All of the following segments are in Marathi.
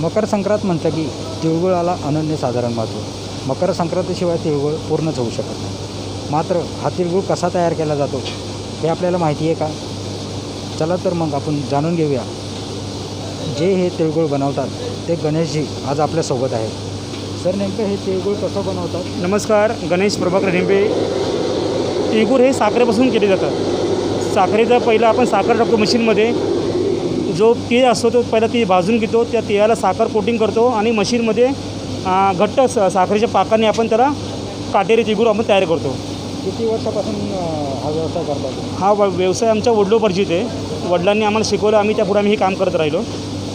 मकर संक्रांत म्हटलं की तिळगुळाला अनन्यसाधारण महत्त्व मकर संक्रांतीशिवाय तिळगुळ पूर्णच होऊ शकत नाही. मात्र हा तिळगुळ कसा तयार केला जातो हे आपल्याला माहिती आहे का? चला तर मग आपण जाणून घेऊया. जे हे तिळगुळ बनवतात ते गणेशजी आज आपल्यासोबत आहेत. सर नेमकं हे तिळगुळ कसं बनवतात? नमस्कार गणेश प्रभाकर नेंबे तिळगुळ हे साखरेपासून केले जातात. साखरेचा पहिला आपण साखर टाकतो मशीनमध्ये जो तीळ असतो तो पहिला ती भाजून घेतो त्या तिळाला साखर कोटिंग करतो आणि मशीनमध्ये घट्ट स साखरेच्या पाकाने आपण त्याला काटेरी तिळगुळ आपण तयार करतो. किती वर्षापासून हा व्यवसाय तुम्ही? हा व व्यवसाय आमच्या वडिलोपार्जित आहे. वडिलांनी आम्हाला शिकवलं आम्ही त्यापुढे आम्ही हे काम करत राहिलो.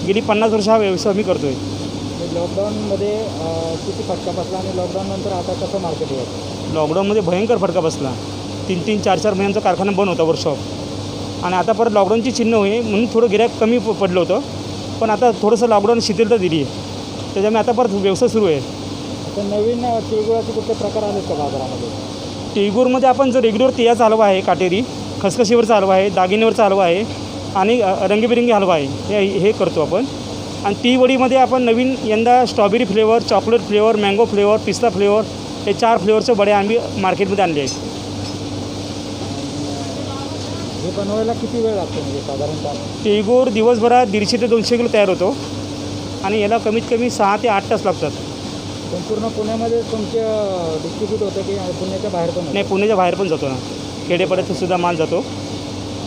गेली पन्नास वर्ष हा व्यवसाय आम्ही करतो आहे हे लॉकडाऊनमध्ये अं, किती फटका बसला आणि लॉकडाऊननंतर आता कसं मार्केट आहे लॉकडाऊनमध्ये भयंकर फटका बसला. तीन तीन चार चार महिन्यांचा कारखाना बंद होता वर्कशॉप आणि आता परत लॉकडाऊनची चिन्ह होई म्हणून थोडं गिऱ्हाईक कमी प- पडलं होतं. पण आता थोडंसं लॉकडाऊन शिथिलता दिली. आहे त्याच्यामुळे आता परत व्यवसाय सुरू आहे. आता नवीन तिळगुळाचे कुठले प्रकार आलेत का बाजारामध्ये? तिळगूरमध्ये आपण जो रेग्युलर तिळाचा हलवा आहे काटेरी खसखशीवरचा हलवा आहे दागिन्यावरचा हलवा आहे आणि रंगीबिरंगी हलवा आहे हे हे करतो आपण. आणि ती वडीमध्ये आपण नवीन यंदा strawberry flavour chocolate flavour mango flavour पिस्ता फ्लेवर हे चार फ्लेवरचे बडे आम्ही मार्केटमध्ये आणले आहेत. हे बनवायला किती वेळ लागतो म्हणजे साधारणतः? तिळगूर दिवसभरात दीडशे ते दोनशे किलो तयार होतो. आणि याला कमीत कमी सहा ते आठ तास लागतात. संपूर्ण पुण्यामध्ये तुमचं डिस्ट्रीब्यूट होतं की पुण्याच्या बाहेर पण होतं? नाही पुण्याच्या बाहेर पण जातो ना. खेडेपाड्यात सुद्धा माल जातो.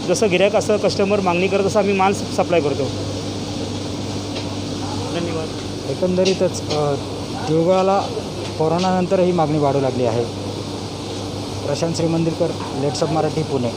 जसं गिऱ्हाईक असं कस्टमर मागणी करत तसं आम्ही माल सप्लाय करतो. धन्यवाद. एकंदरीतच अ, तिळगुळाला कोरोनानंतर ही मागणी वाढू लागली आहे. प्रशांत श्रीमंदिरकर लेट्सअप मराठी पुणे.